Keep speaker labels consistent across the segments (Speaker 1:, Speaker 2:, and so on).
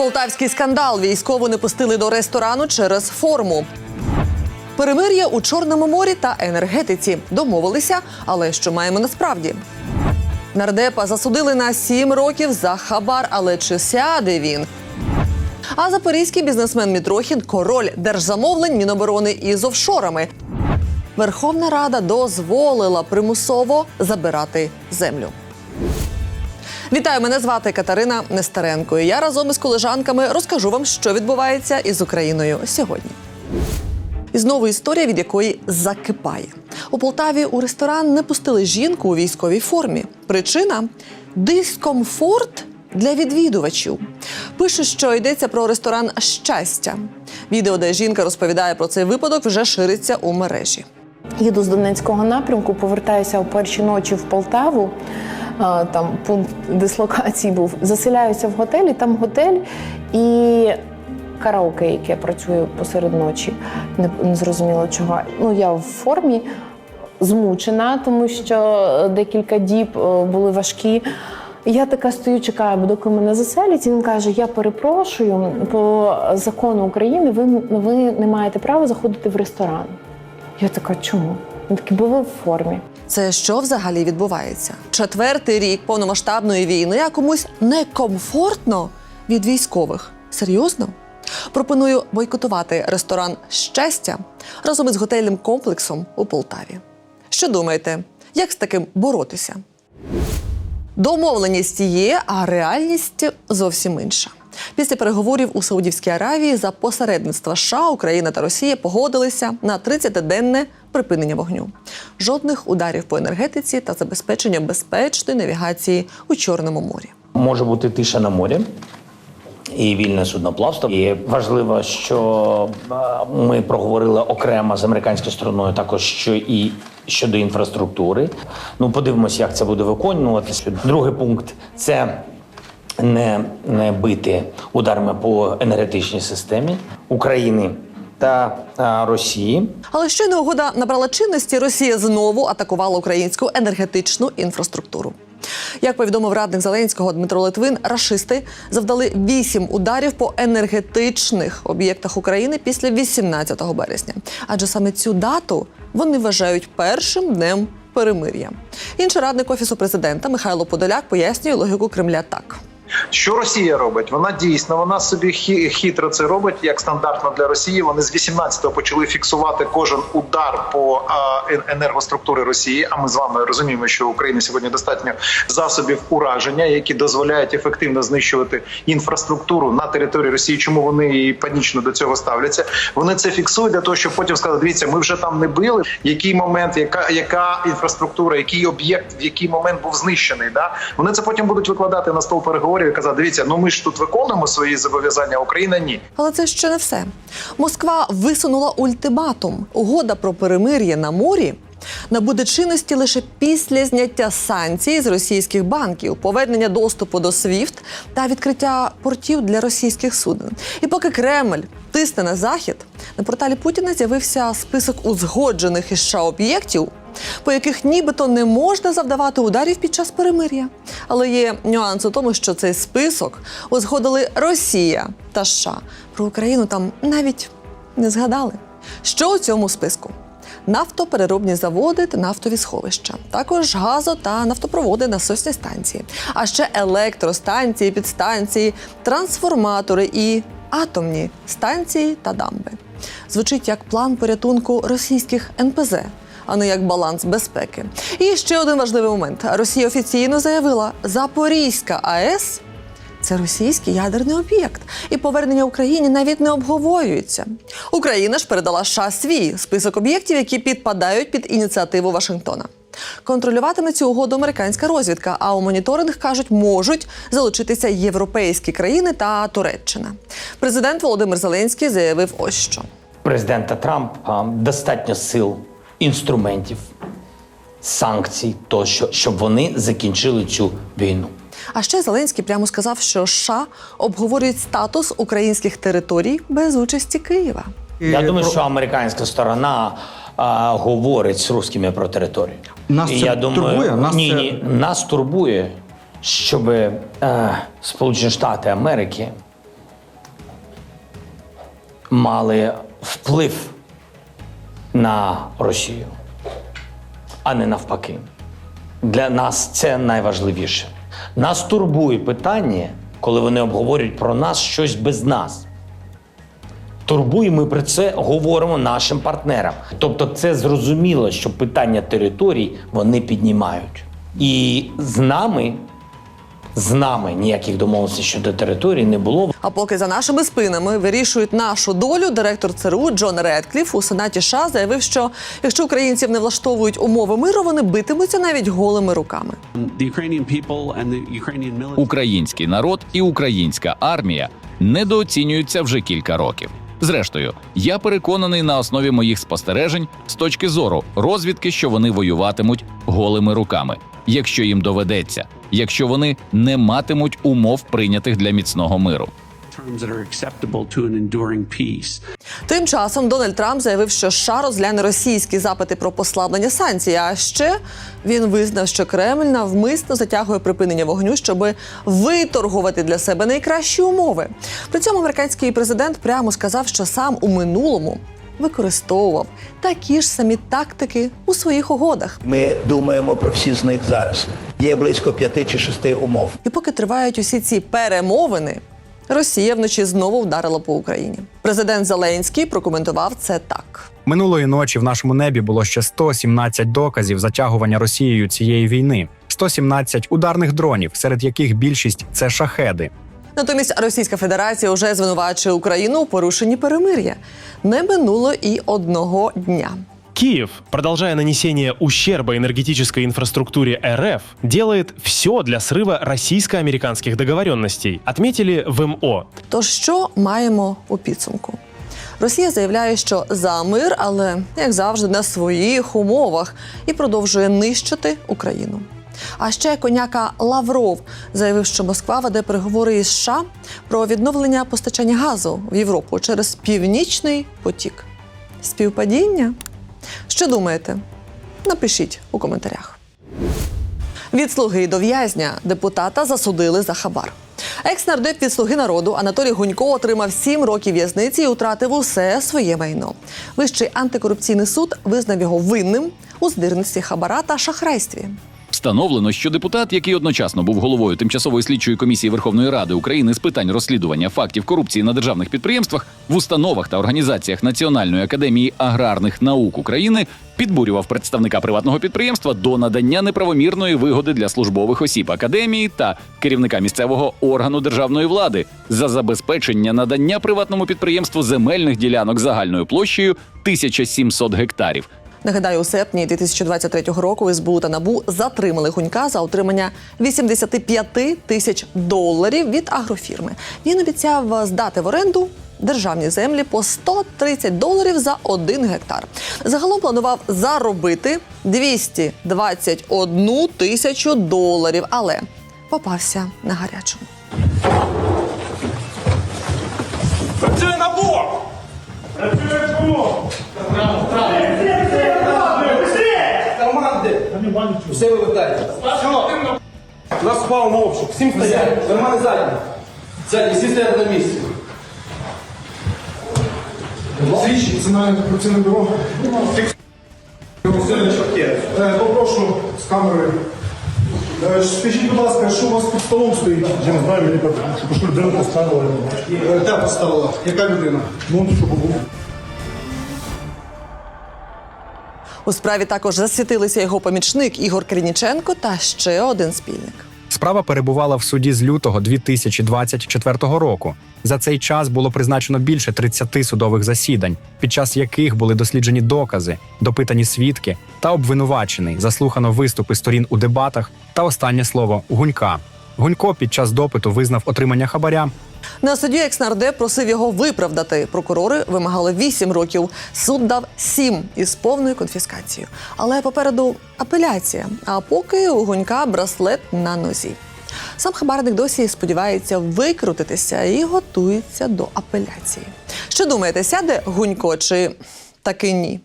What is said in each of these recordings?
Speaker 1: Полтавський скандал. Військову не пустили до ресторану через форму. Перемир'я у Чорному морі та енергетиці домовилися, але що маємо насправді? Нардепа засудили на сім років за хабар, але чи сяде він? А запорізький бізнесмен Мітрохін король держзамовлень Міноборони із офшорами. Верховна Рада дозволила примусово забирати землю. Вітаю, мене звати Катерина Нестеренко. І я разом із колежанками розкажу вам, що відбувається із Україною сьогодні. І знову історія, від якої закипає. У Полтаві у ресторан не пустили жінку у військовій формі. Причина дискомфорт для відвідувачів. Пишуть, що йдеться про ресторан щастя. Відео, де жінка розповідає про цей випадок, вже шириться у мережі.
Speaker 2: Їду з Донецького напрямку, повертаюся о першій ночі в Полтаву. Там пункт дислокації був. Заселяюся в готелі, там готель і караоке, яке працює посеред ночі. Не, не зрозуміло чого. Ну я в формі змучена, тому що декілька діб е, були важкі. Я така стою, чекаю, доки мене заселять, він каже: Я перепрошую, по закону України ви, ви не маєте права заходити в ресторан. Я така, чому? Він такий, бо ви в формі.
Speaker 1: Це що взагалі відбувається? Четвертий рік повномасштабної війни, а комусь некомфортно від військових. Серйозно? Пропоную бойкотувати ресторан щастя разом із готельним комплексом у Полтаві. Що думаєте, як з таким боротися? Домовленість є, а реальність зовсім інша. Після переговорів у Саудівській Аравії за посередництва США Україна та Росія погодилися на 30-денне припинення вогню. Жодних ударів по енергетиці та забезпечення безпечної навігації у Чорному морі.
Speaker 3: Може бути тиша на морі і вільне судноплавство. І важливо, що ми проговорили окремо з американською стороною, також що і щодо інфраструктури. Ну, подивимося, як це буде виконуватися. Другий пункт це. Не, не бити ударами по енергетичній системі України та а, Росії.
Speaker 1: Але щойно угода набрала чинності, Росія знову атакувала українську енергетичну інфраструктуру. Як повідомив радник Зеленського Дмитро Литвин, рашисти завдали вісім ударів по енергетичних об'єктах України після 18 березня. Адже саме цю дату вони вважають першим днем перемир'я. Інший радник офісу президента Михайло Подоляк пояснює логіку Кремля так.
Speaker 4: Що Росія робить? Вона дійсно вона собі хитро це робить як стандартно для Росії. Вони з 18-го почали фіксувати кожен удар по енергоструктури Росії. А ми з вами розуміємо, що у України сьогодні достатньо засобів ураження, які дозволяють ефективно знищувати інфраструктуру на території Росії. Чому вони і панічно до цього ставляться? Вони це фіксують для того, щоб потім сказати: дивіться, ми вже там не били. Який момент, яка яка інфраструктура, який об'єкт, в який момент був знищений? Да вони це потім будуть викладати на стол переговорів і казав, дивіться, ну ми ж тут виконуємо свої зобов'язання, Україна ні.
Speaker 1: Але це ще не все. Москва висунула ультиматум. Угода про перемир'я на морі набуде чинності лише після зняття санкцій з російських банків, повернення доступу до SWIFT та відкриття портів для російських суден. І поки Кремль тисне на захід, на порталі Путіна з'явився список узгоджених із США об'єктів, по яких нібито не можна завдавати ударів під час перемир'я. Але є нюанс у тому, що цей список узгодили Росія та США. Про Україну там навіть не згадали. Що у цьому списку? Нафтопереробні заводи та нафтові сховища, також газо та нафтопроводи насосні станції, а ще електростанції, підстанції, трансформатори і атомні станції та дамби. Звучить як план порятунку російських НПЗ, а не як баланс безпеки. І ще один важливий момент: Росія офіційно заявила, Запорізька АЕС це російський ядерний об'єкт, і повернення Україні навіть не обговорюється. Україна ж передала США свій список об'єктів, які підпадають під ініціативу Вашингтона. Контролюватиме цю угоду американська розвідка, а у моніторинг кажуть, можуть залучитися європейські країни та Туреччина. Президент Володимир Зеленський заявив ось що.
Speaker 3: президента Трампа достатньо сил, інструментів, санкцій, тощо, щоб вони закінчили цю війну.
Speaker 1: А ще Зеленський прямо сказав, що США обговорюють статус українських територій без участі Києва.
Speaker 3: Я думаю, що американська сторона а, говорить з русскими про територію.
Speaker 5: Нас
Speaker 3: І
Speaker 5: це
Speaker 3: я думаю,
Speaker 5: турбує? Нас
Speaker 3: ні,
Speaker 5: це-
Speaker 3: ні, нас турбує, щоб е, Сполучені Штати Америки мали вплив на Росію, а не навпаки. Для нас це найважливіше. Нас турбує питання, коли вони обговорюють про нас щось без нас. Турбує, ми про це говоримо нашим партнерам. Тобто, це зрозуміло, що питання територій вони піднімають. І з нами, з нами ніяких домовленостей щодо територій не було.
Speaker 1: А поки за нашими спинами вирішують нашу долю, директор ЦРУ Джон Редкліф у Сенаті США заявив, що якщо українців не влаштовують умови миру, вони битимуться навіть голими руками.
Speaker 6: Український народ і українська армія недооцінюються вже кілька років. Зрештою, я переконаний на основі моїх спостережень з точки зору розвідки, що вони воюватимуть голими руками, якщо їм доведеться, якщо вони не матимуть умов прийнятих для міцного миру.
Speaker 5: Terms that are acceptable to an enduring peace.
Speaker 1: Тим часом Дональд Трамп заявив, що США розгляне російські запити про послаблення санкцій. А ще він визнав, що Кремль навмисно затягує припинення вогню, щоб виторгувати для себе найкращі умови. При цьому американський президент прямо сказав, що сам у минулому використовував такі ж самі тактики у своїх угодах.
Speaker 7: Ми думаємо про всі з них зараз. Є близько п'яти чи шести умов.
Speaker 1: І поки тривають усі ці перемовини, Росія вночі знову вдарила по Україні. Президент Зеленський прокоментував це так.
Speaker 8: Минулої ночі в нашому небі було ще 117 доказів затягування Росією цієї війни, 117 ударних дронів, серед яких більшість це шахеди.
Speaker 1: Натомість Російська Федерація вже звинувачує Україну у порушенні перемир'я. Не минуло і одного дня.
Speaker 9: Киев, продолжая нанесение ущерба энергетической инфраструктуре РФ, делает все для срыва российско-американских договоренностей, отметили в МО.
Speaker 1: Тож що маємо у підсумку? Росія заявляє, що за мир, але як завжди, на своїх умовах і продовжує нищити Україну. А ще коняка Лавров заявив, що Москва веде переговори із США про відновлення постачання газу в Європу через північний потік. Співпадіння? Що думаєте? Напишіть у коментарях. Від слуги до в'язня депутата засудили за хабар. Екс-нардеп від слуги народу Анатолій Гунько отримав 7 років в'язниці і втратив усе своє майно. Вищий антикорупційний суд визнав його винним у здирництві хабара та шахрайстві.
Speaker 6: Встановлено, що депутат, який одночасно був головою тимчасової слідчої комісії Верховної Ради України з питань розслідування фактів корупції на державних підприємствах в установах та організаціях Національної академії аграрних наук України, підбурював представника приватного підприємства до надання неправомірної вигоди для службових осіб академії та керівника місцевого органу державної влади за забезпечення надання приватному підприємству земельних ділянок загальною площею 1700 гектарів.
Speaker 1: Нагадаю, у серпні 2023 року СБУ та НАБУ затримали Гунька за отримання 85 тисяч доларів від агрофірми. Він обіцяв здати в оренду державні землі по 130 доларів за один гектар. Загалом планував заробити 221 тисячу доларів, але попався на гарячому.
Speaker 10: Працює набор!
Speaker 11: Все вивертайте. У нас впав на обшук. Всім стоять. Кармани задні. Задні, всі стоять на місці.
Speaker 12: Слідчі Національне антикорупційне бюро. Е, Попрошу з камери. Е, Скажіть, будь ласка, що у вас під столом стоїть? Я не знаю, мені так, що людина поставила. Де поставила? Яка людина? Ну, що було.
Speaker 1: У справі також засвітилися його помічник Ігор Крініченко та ще один спільник.
Speaker 8: Справа перебувала в суді з лютого 2024 року. За цей час було призначено більше 30 судових засідань, під час яких були досліджені докази, допитані свідки та обвинувачений, заслухано виступи сторін у дебатах та останнє слово Гунька. Гунько під час допиту визнав отримання хабаря
Speaker 1: На суді екснардеп просив його виправдати. Прокурори вимагали 8 років. Суд дав 7 із повною конфіскацією. Але попереду апеляція. А поки у гунька браслет на нозі. Сам хабарник досі сподівається викрутитися і готується до апеляції. Що думаєте, сяде гунько чи таки ні?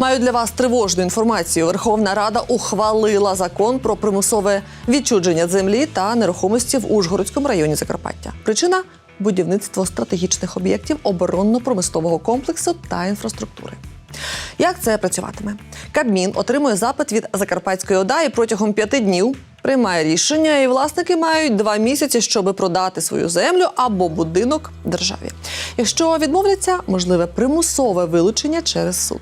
Speaker 1: Маю для вас тривожну інформацію. Верховна Рада ухвалила закон про примусове відчудження землі та нерухомості в Ужгородському районі Закарпаття. Причина будівництво стратегічних об'єктів оборонно-промислового комплексу та інфраструктури. Як це працюватиме? Кабмін отримує запит від Закарпатської ОДА і протягом п'яти днів приймає рішення, і власники мають два місяці, щоб продати свою землю або будинок державі. Якщо відмовляться, можливе примусове вилучення через суд.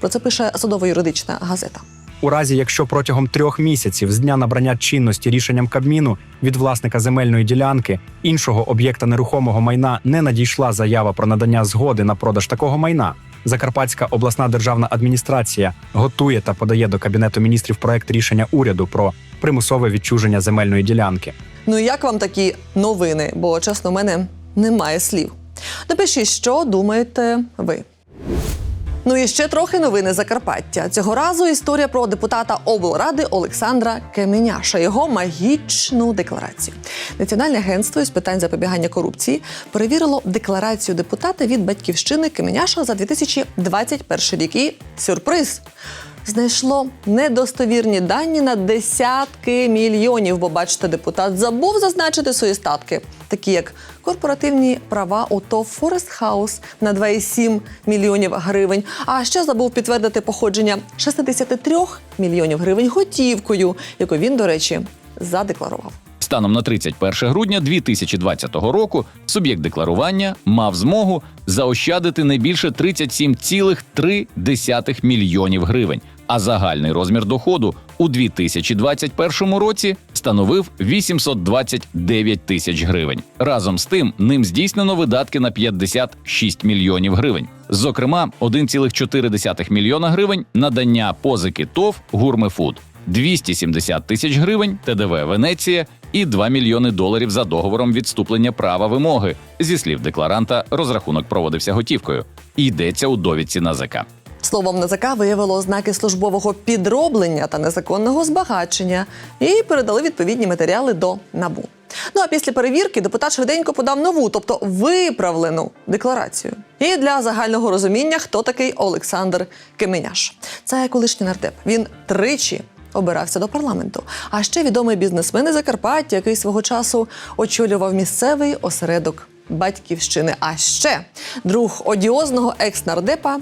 Speaker 1: Про це пише судово-юридична газета.
Speaker 8: У разі, якщо протягом трьох місяців з дня набрання чинності рішенням Кабміну від власника земельної ділянки іншого об'єкта нерухомого майна не надійшла заява про надання згоди на продаж такого майна. Закарпатська обласна державна адміністрація готує та подає до кабінету міністрів проект рішення уряду про примусове відчуження земельної ділянки.
Speaker 1: Ну і як вам такі новини? Бо чесно, у мене немає слів. Напишіть, що думаєте ви. Ну і ще трохи новини Закарпаття. Цього разу історія про депутата облради Олександра Кеменяша, його магічну декларацію. Національне агентство із питань запобігання корупції перевірило декларацію депутата від батьківщини Кеменяша за 2021 рік. І сюрприз. Знайшло недостовірні дані на десятки мільйонів, бо бачите, депутат забув зазначити свої статки, такі як корпоративні права у ТОВ Форест Хаус на 2,7 мільйонів гривень. А ще забув підтвердити походження 63 мільйонів гривень готівкою, яку він, до речі, задекларував.
Speaker 6: Станом на 31 грудня 2020 року суб'єкт декларування мав змогу заощадити не більше 37,3 мільйонів гривень, а загальний розмір доходу у 2021 році становив 829 тисяч гривень. Разом з тим ним здійснено видатки на 56 мільйонів гривень. Зокрема, 1,4 мільйона гривень надання позики ТОВ «Гурмефуд», 270 тисяч гривень ТДВ Венеція і 2 мільйони доларів за договором відступлення права вимоги. Зі слів декларанта, розрахунок проводився готівкою. Йдеться у довідці НАЗК.
Speaker 1: Словом, НАЗК виявило ознаки службового підроблення та незаконного збагачення і передали відповідні матеріали до НАБУ. Ну а після перевірки депутат швиденько подав нову, тобто виправлену декларацію. І для загального розуміння, хто такий Олександр Кеменяш. Це колишній нардеп. Він тричі обирався до парламенту. А ще відомий бізнесмен із Закарпаття, який свого часу очолював місцевий осередок батьківщини. А ще друг одіозного екс-нардепа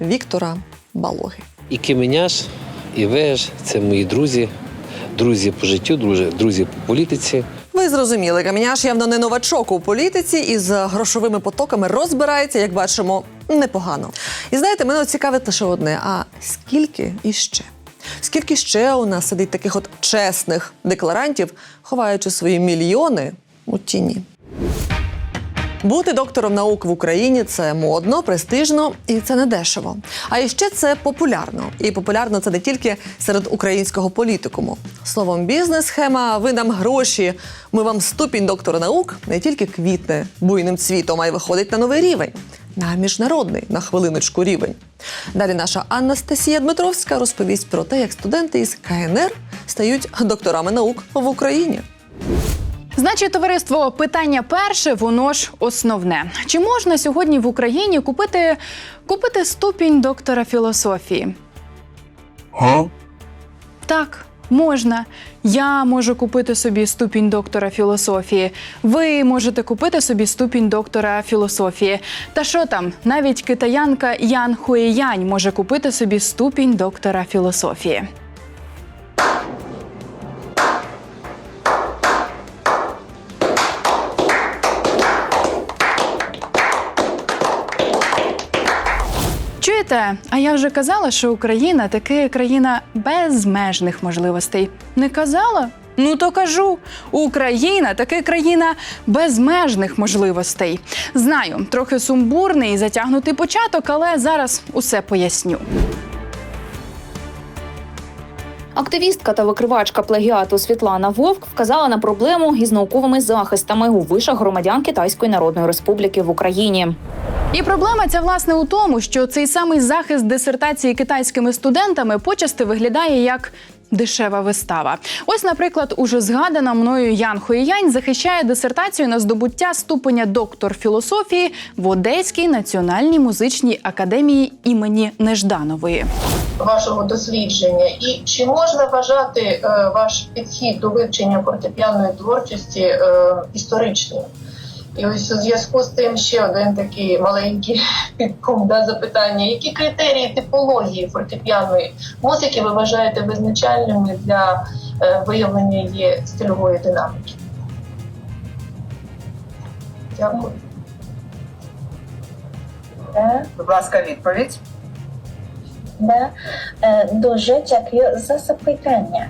Speaker 1: Віктора Балоги.
Speaker 13: І Кименяш, і Веж це мої друзі, друзі по життю, друзі, друзі по політиці.
Speaker 1: Ви зрозуміли, Каміняш явно не новачок у політиці і з грошовими потоками розбирається, як бачимо, непогано. І знаєте, мене цікавить лише одне: а скільки іще? Скільки ще у нас сидить таких от чесних декларантів, ховаючи свої мільйони у тіні? Бути доктором наук в Україні це модно, престижно і це не дешево. А іще це популярно. І популярно це не тільки серед українського політикуму. Словом, бізнес-схема, ви нам гроші. Ми вам ступінь доктора наук не тільки квітне буйним цвітом, а й виходить на новий рівень. На міжнародний на хвилиночку рівень. Далі наша Анастасія Дмитровська розповість про те, як студенти із КНР стають докторами наук в Україні.
Speaker 14: Значить, товариство, питання перше, воно ж основне. Чи можна сьогодні в Україні купити, купити ступінь доктора філософії? Так, можна. Я можу купити собі ступінь доктора філософії. Ви можете купити собі ступінь доктора філософії. Та що там, навіть китаянка Ян Хуеянь може купити собі ступінь доктора філософії. Чуєте? А я вже казала, що Україна таки країна безмежних можливостей. Не казала? Ну то кажу, Україна таки країна безмежних можливостей. Знаю, трохи сумбурний і затягнутий початок, але зараз усе поясню.
Speaker 15: Активістка та викривачка плагіату Світлана Вовк вказала на проблему із науковими захистами у вишах громадян Китайської Народної Республіки в Україні.
Speaker 14: І проблема ця власне у тому, що цей самий захист дисертації китайськими студентами почасти виглядає як. Дешева вистава. Ось, наприклад, уже згадана мною Ян Хуєянь захищає дисертацію на здобуття ступеня доктор філософії в Одеській національній музичній академії імені Нежданової.
Speaker 16: вашого дослідження, і чи можна вважати е, ваш підхід до вивчення фортепіаної творчості е, історичним? І ось у зв'язку з тим ще один такий маленький да, запитання. Які критерії типології фортепіаної музики ви вважаєте визначальними для е, виявлення її стильової динаміки? Дякую.
Speaker 17: Будь ласка, відповідь.
Speaker 18: Да. Е, Дуже дякую за запитання.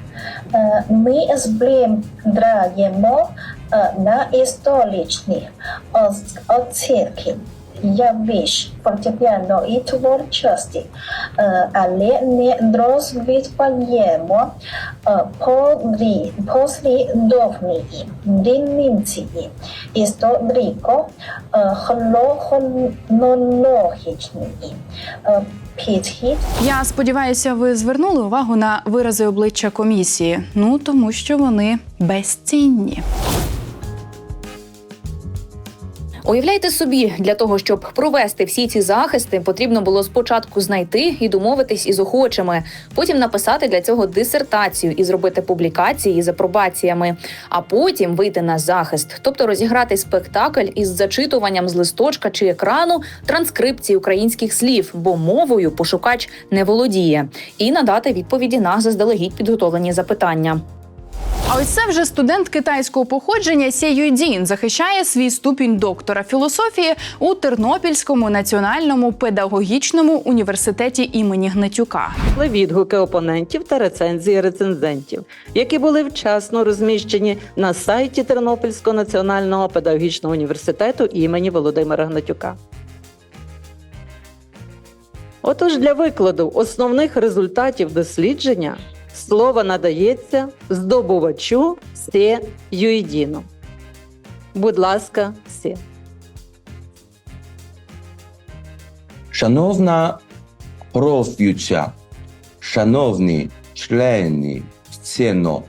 Speaker 18: Е, Ми збираємо е, на історичні оц- оцінки явищ фортепіаної творчості, е, але не розвиваємо е, послідовні димінції історико е, хронологічні е, підхід
Speaker 14: Я сподіваюся, ви звернули увагу на вирази обличчя комісії. Ну тому що вони безцінні.
Speaker 15: Уявляйте собі, для того, щоб провести всі ці захисти, потрібно було спочатку знайти і домовитись із охочими, потім написати для цього дисертацію і зробити публікації з апробаціями, а потім вийти на захист, тобто розіграти спектакль із зачитуванням з листочка чи екрану транскрипції українських слів, бо мовою пошукач не володіє, і надати відповіді на заздалегідь підготовлені запитання.
Speaker 14: А ось це вже студент китайського походження Сє Юйдін захищає свій ступінь доктора філософії у Тернопільському національному педагогічному університеті імені Гнатюка.
Speaker 17: Відгуки опонентів та рецензії рецензентів, які були вчасно розміщені на сайті Тернопільського національного педагогічного університету імені Володимира Гнатюка. Отож, для викладу основних результатів дослідження слово надається здобувачу Се Юйдіну. Будь ласка, Се.
Speaker 19: Шановна проф'юча, шановні члени сцено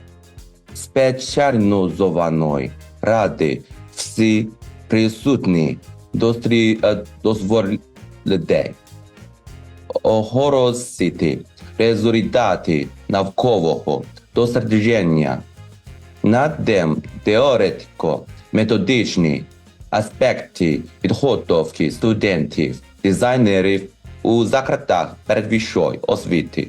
Speaker 19: спеціалізованої ради, всі присутні е, дозвольте оголосити результати наукового дослідження над тем теоретико-методичні аспекти підготовки студентів, дизайнерів у закратах передвищої освіти.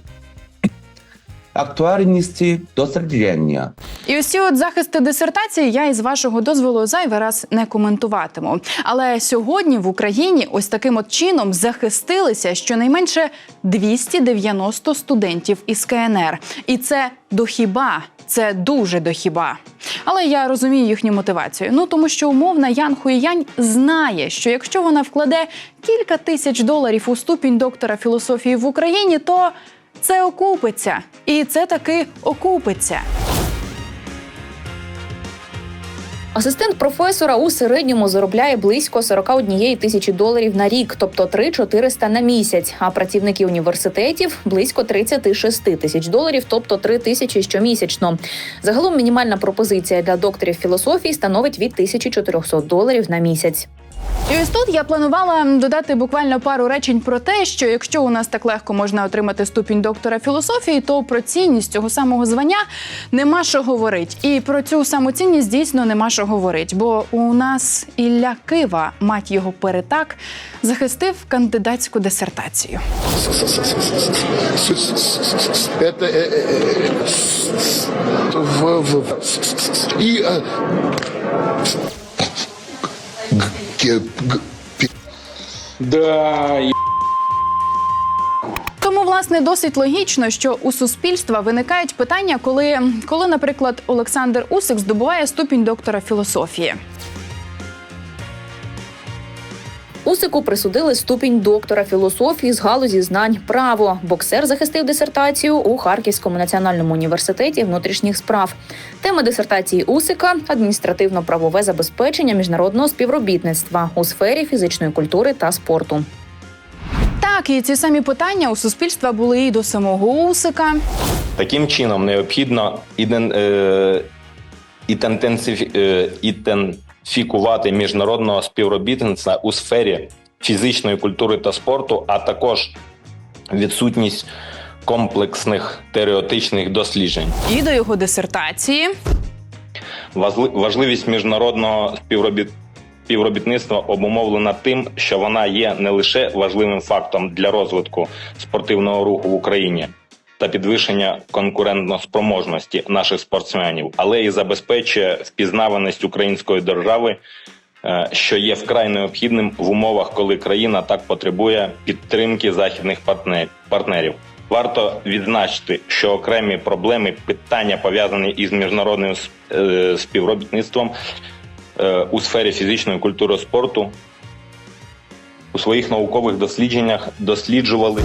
Speaker 19: Актуальність дослідження
Speaker 14: І ось от захисти дисертації я із вашого дозволу зайвий раз не коментуватиму. Але сьогодні в Україні ось таким от чином захистилися щонайменше 290 студентів із КНР. І це дохіба. Це дуже дохіба. Але я розумію їхню мотивацію. Ну тому що умовна Ян Хуїянь знає, що якщо вона вкладе кілька тисяч доларів у ступінь доктора філософії в Україні, то це окупиться. І це таки окупиться.
Speaker 15: Асистент професора у середньому заробляє близько 41 тисячі доларів на рік, тобто 3-400 на місяць. А працівники університетів близько 36 тисяч доларів, тобто 3 тисячі щомісячно. Загалом мінімальна пропозиція для докторів філософії становить від 1400 доларів на місяць.
Speaker 14: І ось тут я планувала додати буквально пару речень про те, що якщо у нас так легко можна отримати ступінь доктора філософії, то про цінність цього самого звання нема що говорить. І про цю саму цінність дійсно нема що говорить. Бо у нас Ілля Кива, мать його перетак, захистив кандидатську дисертацію.
Speaker 12: Это э, э, в, в, и э, г- г- г-
Speaker 10: Да,
Speaker 14: Тому, власне, досить логічно, що у суспільства виникають питання, коли, коли, наприклад, Олександр Усик здобуває ступінь доктора філософії.
Speaker 15: Усику присудили ступінь доктора філософії з галузі знань право. Боксер захистив дисертацію у Харківському національному університеті внутрішніх справ. Тема дисертації Усика адміністративно-правове забезпечення міжнародного співробітництва у сфері фізичної культури та спорту.
Speaker 14: Так, і ці самі питання у суспільства були і до самого Усика.
Speaker 20: Таким чином необхідно іден, е, ідентифі- е, ідентифікувати міжнародного співробітництва у сфері фізичної культури та спорту, а також відсутність комплексних теоретичних досліджень.
Speaker 14: І до його дисертації.
Speaker 20: Важли- Важливість міжнародного співробіт... співробітництва обумовлена тим, що вона є не лише важливим фактом для розвитку спортивного руху в Україні та підвищення конкурентноспроможності наших спортсменів, але й забезпечує впізнаваність української держави, е, що є вкрай необхідним в умовах, коли країна так потребує підтримки західних партнерів. Варто відзначити, що окремі проблеми, питання пов'язані із міжнародним е, співробітництвом е, у сфері фізичної культури спорту у своїх наукових дослідженнях досліджували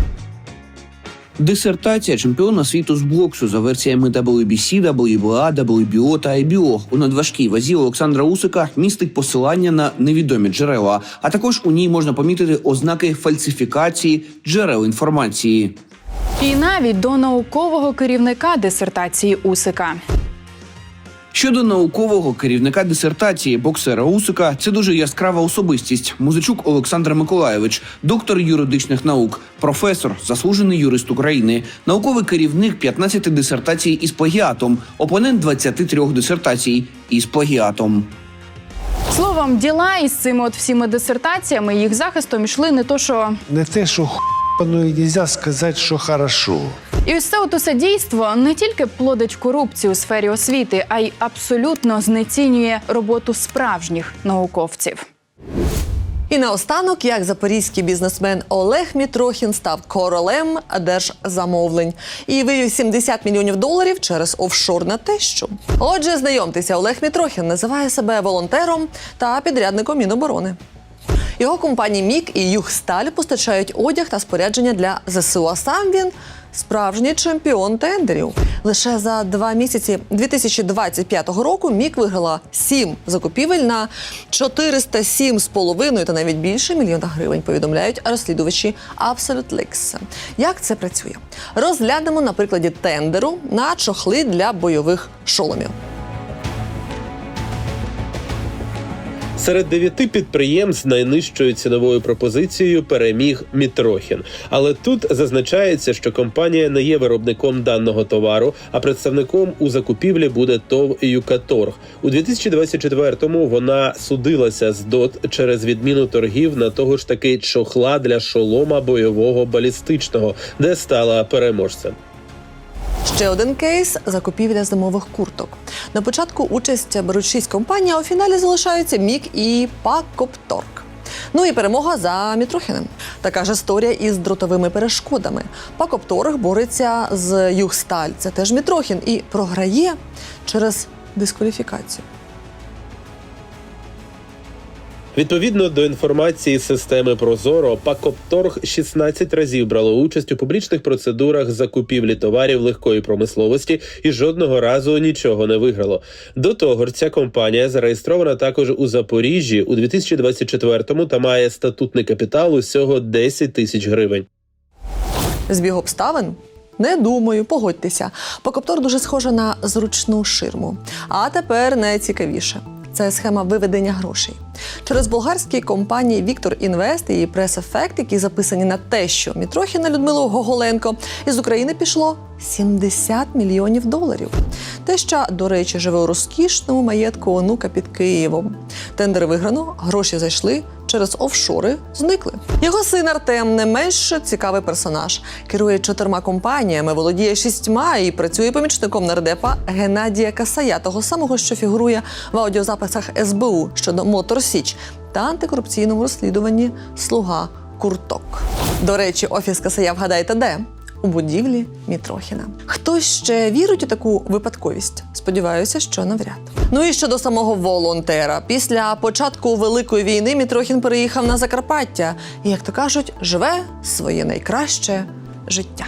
Speaker 21: Дисертація чемпіона світу з боксу за версіями WBC, WBA, WBO та IBO у надважкій вазі Олександра Усика містить посилання на невідомі джерела, а також у ній можна помітити ознаки фальсифікації джерел інформації.
Speaker 14: І навіть до наукового керівника дисертації Усика.
Speaker 21: Щодо наукового керівника дисертації боксера Усика, це дуже яскрава особистість. Музичук Олександр Миколаєвич, доктор юридичних наук, професор, заслужений юрист України, науковий керівник 15 дисертацій із плагіатом, опонент 23 дисертацій із плагіатом.
Speaker 14: Словом, діла із цими от всіми дисертаціями їх захистом йшли не то, що
Speaker 22: Не те, що ну і нельзя сказати, що хорошо.
Speaker 14: І ось це от усе дійство не тільки плодить корупцію у сфері освіти, а й абсолютно знецінює роботу справжніх науковців.
Speaker 1: І наостанок, як запорізький бізнесмен Олег Мітрохін став королем держзамовлень і вивів 70 мільйонів доларів через офшорне тещу. Отже, знайомтеся, Олег Мітрохін називає себе волонтером та підрядником Міноборони. Його компанії Мік і Югсталь постачають одяг та спорядження для ЗСУ. А сам він справжній чемпіон тендерів. Лише за два місяці 2025 року Мік виграла сім закупівель на 407,5 та навіть більше мільйона гривень. Повідомляють розслідувачі Absolute Leaks. Як це працює? Розглянемо на прикладі тендеру на чохли для бойових шоломів.
Speaker 9: Серед дев'яти підприємств найнижчою ціновою пропозицією переміг Мітрохін. Але тут зазначається, що компанія не є виробником даного товару, а представником у закупівлі буде ТОВ Юкаторг. У 2024-му вона судилася з ДОТ через відміну торгів на того ж таки чохла для шолома бойового балістичного, де стала переможцем.
Speaker 1: Ще один кейс закупівля зимових курток. На початку участь беруть шість компаній, а у фіналі залишаються Мік і Пакопторг. Ну і перемога за Мітрохіним. Така ж історія із дротовими перешкодами. Пакопторг бореться з Югсталь. Це теж Мітрохін і програє через дискваліфікацію.
Speaker 9: Відповідно до інформації системи Прозоро, Пакопторг 16 разів брало участь у публічних процедурах закупівлі товарів легкої промисловості і жодного разу нічого не виграло. До того ж, ця компанія зареєстрована також у Запоріжжі у 2024-му та має статутний капітал усього 10 тисяч гривень.
Speaker 1: Збіг обставин? Не думаю, погодьтеся. Покоптор дуже схожа на зручну ширму. А тепер найцікавіше. Це схема виведення грошей. Через болгарські компанії Віктор Інвест і Прес-Ефект, які записані на те, що Мітрохіна Людмилу Гоголенко із України пішло 70 мільйонів доларів. Теща, до речі, живе у розкішному маєтку онука під Києвом. Тендер виграно, гроші зайшли. Через офшори зникли. Його син Артем не менш цікавий персонаж. Керує чотирма компаніями, володіє шістьма і працює помічником нардепа Геннадія Касая, того самого, що фігурує в аудіозаписах СБУ щодо Мотор Січ та антикорупційному розслідуванні Слуга Курток. До речі, офіс Касая вгадайте де? У будівлі Мітрохіна. Хтось ще вірить у таку випадковість? Сподіваюся, що навряд. Ну і щодо самого волонтера. Після початку великої війни Мітрохін переїхав на Закарпаття і, як то кажуть, живе своє найкраще життя.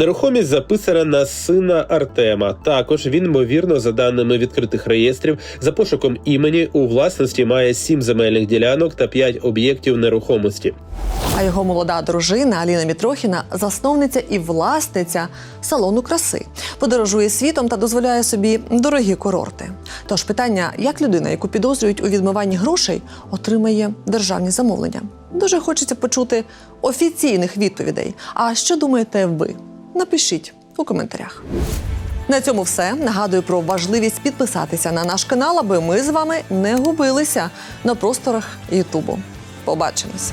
Speaker 9: Нерухомість записана на сина Артема. Також він, ймовірно, за даними відкритих реєстрів, за пошуком імені у власності має сім земельних ділянок та п'ять об'єктів нерухомості.
Speaker 1: А його молода дружина Аліна Мітрохіна засновниця і власниця салону краси, подорожує світом та дозволяє собі дорогі курорти. Тож питання, як людина, яку підозрюють у відмиванні грошей, отримає державні замовлення. Дуже хочеться почути офіційних відповідей. А що думаєте ви? Напишіть у коментарях. На цьому все. Нагадую про важливість підписатися на наш канал, аби ми з вами не губилися на просторах Ютубу. Побачимося.